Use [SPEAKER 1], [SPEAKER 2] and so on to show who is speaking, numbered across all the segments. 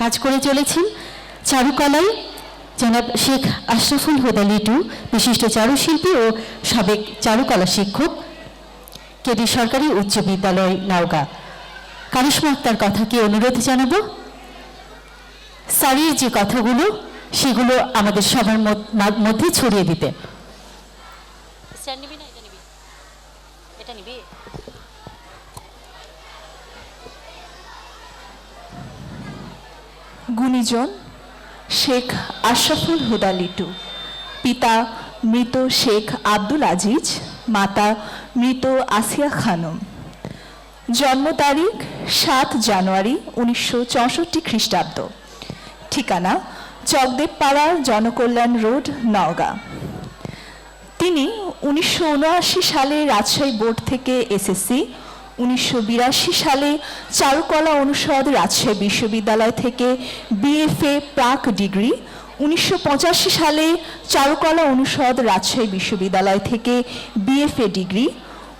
[SPEAKER 1] কাজ করে চলেছেন। চারুকলায় জনাব শেখ আশরাফুল হুদা লিটু, বিশিষ্ট চারুশিল্পী ও সাবেক চারুকলা শিক্ষক, কেডি সরকারি উচ্চ বিদ্যালয়, নাওগা। কারিশমা আক্তার কথাকে অনুরোধ জানাব। সারির যে কথাগুলো, সেগুলো আমাদের সবার মধ্য- ছড়িয়ে দিতে।
[SPEAKER 2] গুণীজন শেখ আশরাফুল হুদা লিটু, পিতা মৃত শেখ আব্দুল আজিজ, মাতা মৃত আসিয়া খানম। জন্ম তারিখ সাত জানুয়ারি উনিশশো চৌষট্টি খ্রিস্টাব্দ। ঠিকানা চকদেবপাড়া জনকল্যাণ রোড, নওগাঁ। তিনি উনিশশো উনআশি সালে রাজশাহী বোর্ড থেকে এসএসসি উনিশশো বিরাশি সালে চারুকলা অনুষদ রাজশাহী বিশ্ববিদ্যালয় থেকে বিএফএ প্রাক ডিগ্রি। উনিশশো পঁচাশি সালে চারুকলা অনুষদ রাজশাহী বিশ্ববিদ্যালয় থেকে বিএফএ ডিগ্রি।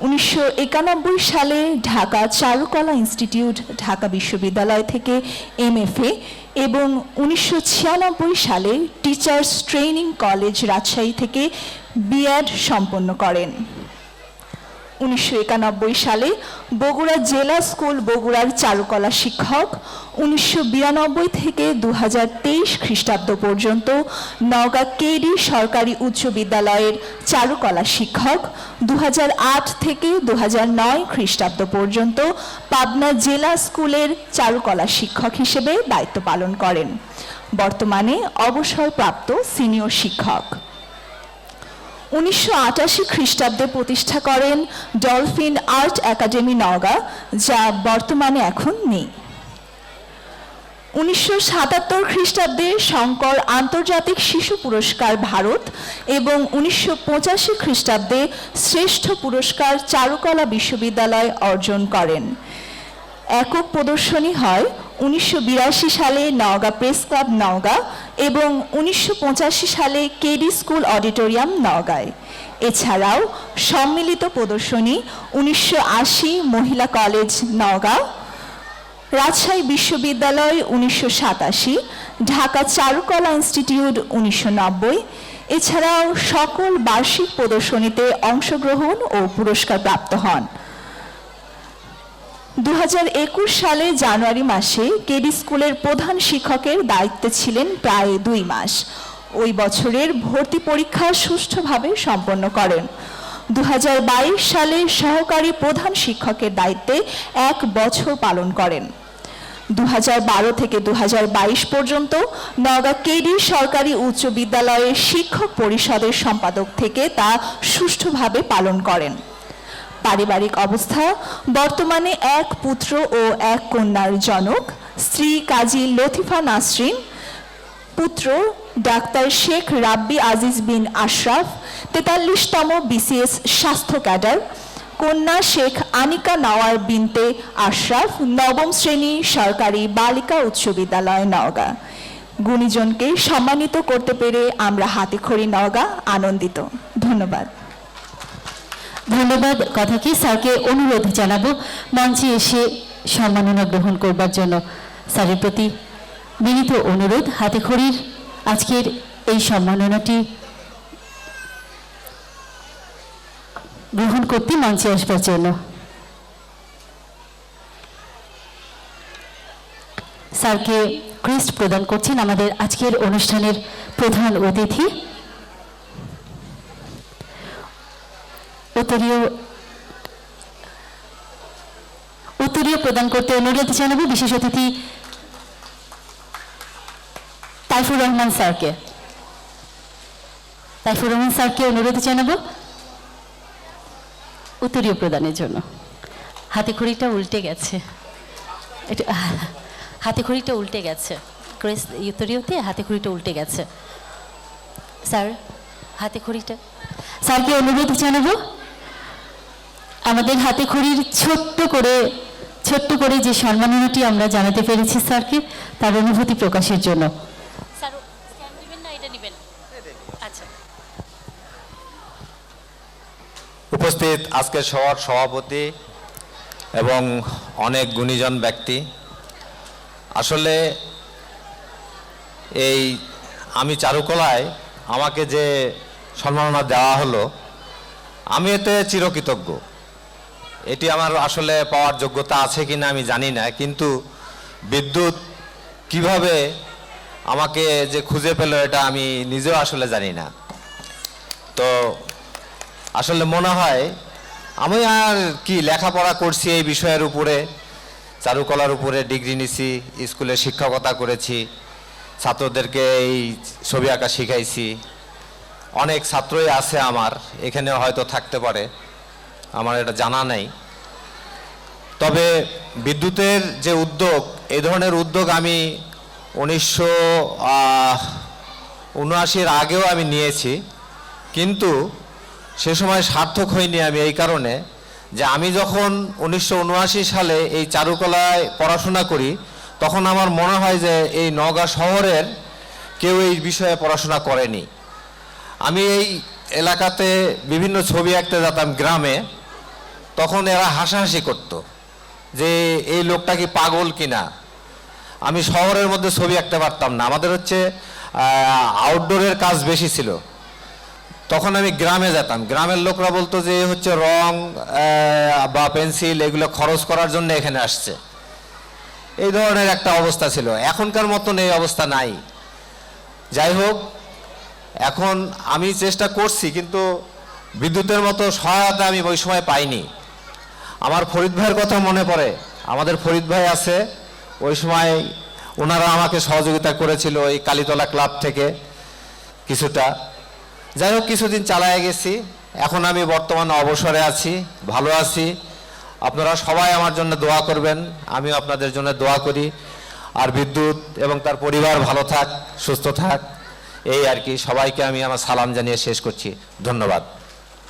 [SPEAKER 2] উনিশশো একানব্বই সালে ঢাকা চারুকলা ইনস্টিটিউট, ঢাকা বিশ্ববিদ্যালয় থেকে এমএফএ এবং উনিশশো ছিয়ানব্বই সালে টিচার্স ট্রেনিং কলেজ রাজশাহী থেকে বিএড সম্পন্ন করেন। উনিশশো একানব্বই সালে বগুড়া জেলা স্কুল বগুড়ার চারুকলা শিক্ষক, উনিশশো বিরানব্বই থেকে দু হাজার তেইশ খ্রিস্টাব্দ পর্যন্ত নওগাঁ কেডি সরকারি উচ্চ বিদ্যালয়ের চারুকলা শিক্ষক দু হাজার আট থেকে দু হাজার নয় খ্রিস্টাব্দ পর্যন্ত পাবনা জেলা স্কুলের চারুকলা শিক্ষক হিসেবে দায়িত্ব পালন করেন। বর্তমানে অবসরপ্রাপ্ত সিনিয়র শিক্ষক। উনিশশো আটাশি খ্রিস্টাব্দে প্রতিষ্ঠা করেন ডলফিন আর্ট একাডেমি নওগাঁ, যা বর্তমানে এখন নেই। উনিশশো সাতাত্তর খ্রিস্টাব্দে শঙ্কর আন্তর্জাতিক শিশু পুরস্কার ভারত এবং উনিশশো পঁচাশি খ্রিস্টাব্দে শ্রেষ্ঠ পুরস্কার চারুকলা বিশ্ববিদ্যালয় অর্জন করেন। একক প্রদর্শনী হয় উনিশশো বিরাশি সালে নওগাঁ প্রেস ক্লাব নওগাঁ এবং উনিশশো পঁচাশি সালে কেডি স্কুল অডিটোরিয়াম নওগাঁয়। এছাড়াও সম্মিলিত প্রদর্শনী উনিশশো আশি মহিলা কলেজ নওগাঁ, রাজশাহী বিশ্ববিদ্যালয় উনিশশো সাতাশি, ঢাকা চারুকলা ইনস্টিটিউট উনিশশো নব্বই। এছাড়াও সকল বার্ষিক প্রদর্শনীতে অংশগ্রহণ ও পুরস্কার প্রাপ্ত হন। দু হাজার একুশ সালে জানুয়ারি মাসে কেডি স্কুলের প্রধান শিক্ষকের দায়িত্বে ছিলেন প্রায় দুই মাস। ওই বছরের ভর্তি পরীক্ষা সুষ্ঠুভাবে সম্পন্ন করেন। দু হাজার বাইশ সালে সহকারী প্রধান শিক্ষকের দায়িত্বে এক বছর পালন করেন। দু হাজার বারো থেকে দু হাজার বাইশ পর্যন্ত নওগাঁ কেডি সরকারি উচ্চ বিদ্যালয়ের শিক্ষক পরিষদের সম্পাদক থেকে তা সুষ্ঠুভাবে পালন করেন। পারিবারিক অবস্থা। বর্তমানে এক পুত্র ও এক কন্যার জনক। স্ত্রী কাজী লতিফা নাসরিন। পুত্র ডাক্তার শেখ রাব্বি আজিজ বিন আশরাফ। তেতাল্লিশতম বিসিএস স্বাস্থ্য ক্যাডার। কন্যা শেখ আনিকা নওয়ার বিনতে আশরাফ। নবম শ্রেণি সরকারি বালিকা উচ্চ বিদ্যালয় নওগাঁ। গুণীজনকে সম্মানিত করতে পেরে আমরা হাতেখড়ি নওগাঁ আনন্দিত। ধন্যবাদ।
[SPEAKER 1] ধন্যবাদ কথাকে স্যারকে অনুরোধ জানাব মঞ্চে এসে সম্মাননা গ্রহণ করবার জন্য। স্যারের প্রতি বিনীত অনুরোধ, হাতে খড়ির আজকের এই সম্মাননাটি গ্রহণ করতে মঞ্চে আসবার জন্য। স্যারকে ক্রিস্ট প্রদান করছেন আমাদের আজকের অনুষ্ঠানের প্রধান অতিথি। উত্তরীয় উত্তরীয় প্রদান করতে অনুরোধ জানাব বিশেষ অতিথি তাইফুর রহমান স্যারকে। তাইফুর রহমান স্যারকে অনুরোধ জানাব উত্তরীয় প্রদানের জন্য। হাতে খড়িটা উল্টে গেছে। একটু, হাতে খড়িটা উল্টে গেছে। ক্রেস উত্তরীয়তে হাতে খড়িটা উল্টে গেছে। স্যার, হাতে খড়িটা। স্যারকে অনুরোধ জানাব আমাদের হাতে খড়ির ছোট্ট করে ছোট্ট করে যে সম্মাননাটি আমরা জানাতে পেরেছি স্যারকে তার অনুভূতি প্রকাশের জন্য।
[SPEAKER 3] স্যার স্ট্যান্ড নেবেন না এটা নেবেন? আচ্ছা।
[SPEAKER 4] উপস্থিত আজকের সভার সভাপতি এবং অনেক গুণীজন ব্যক্তি। আসলে এই আমি চারুকলায় আমাকে যে সম্মাননা দেওয়া হলো আমি এতে চিরকৃতজ্ঞ। এটি আমার আসলে পাওয়ার যোগ্যতা আছে কিনা আমি জানি না, কিন্তু বিদ্যুৎ কীভাবে আমাকে যে খুঁজে পেল এটা আমি নিজেও আসলে জানি না। তো আসলে মনে হয় আমি আর কি লেখাপড়া করছি এই বিষয়ের উপরে, চারুকলার উপরে ডিগ্রি নিছি, স্কুলে শিক্ষকতা করেছি, ছাত্রদেরকে এই ছবি আঁকা শিখাইছি। অনেক ছাত্রই আছে আমার এখানে হয়তো থাকতে পারে। আমার এটা জানা নেই। তবে বিদ্যুতের যে উদ্যোগ, এই ধরনের উদ্যোগ আমি উনিশশো উনআশির আগেও আমি নিয়েছি। কিন্তু সে সময় সার্থক হয়নি আমি এই কারণে যে আমি যখন উনিশশো উনআশি সালে এই চারুকলায় পড়াশোনা করি, তখন আমার মনে হয় যে এই নওগাঁ শহরের কেউ এই বিষয়ে পড়াশোনা করেনি। আমি এই এলাকাতে বিভিন্ন ছবি আঁকতে যেতাম গ্রামে। তখন এরা হাসাহাসি করতো যে এই লোকটা কি পাগল কিনা। আমি শহরের মধ্যে ছবি আঁকতে পারতাম না। আমাদের হচ্ছে আউটডোরের কাজ বেশি ছিল। তখন আমি গ্রামে যেতাম। গ্রামের লোকরা বলতো যে হচ্ছে রং বা পেন্সিল এগুলো খরচ করার জন্য এখানে আসছে। এই ধরনের একটা অবস্থা ছিল। এখনকার মতন এই অবস্থা নাই। যাই হোক, এখন আমি চেষ্টা করছি, কিন্তু বিদ্যুতের মতো সহায়তা আমি ওই সময় পাইনি। আমার ফরিদ ভাইয়ের কথা মনে পড়ে। আমাদের ফরিদ ভাই আছে, ওই সময় ওনারা আমাকে সহযোগিতা করেছিল ওই কালীতলা ক্লাব থেকে কিছুটা। যাই হোক, কিছুদিন চালায় গেছি। এখন আমি বর্তমানে অবসরে আছি, ভালো আছি। আপনারা সবাই আমার জন্য দোয়া করবেন, আমিও আপনাদের জন্য দোয়া করি। আর বিদ্যুৎ এবং তার পরিবার ভালো থাক, সুস্থ থাক। এই আর কি, সবাইকে আমি আমার সালাম জানিয়ে শেষ করছি। ধন্যবাদ।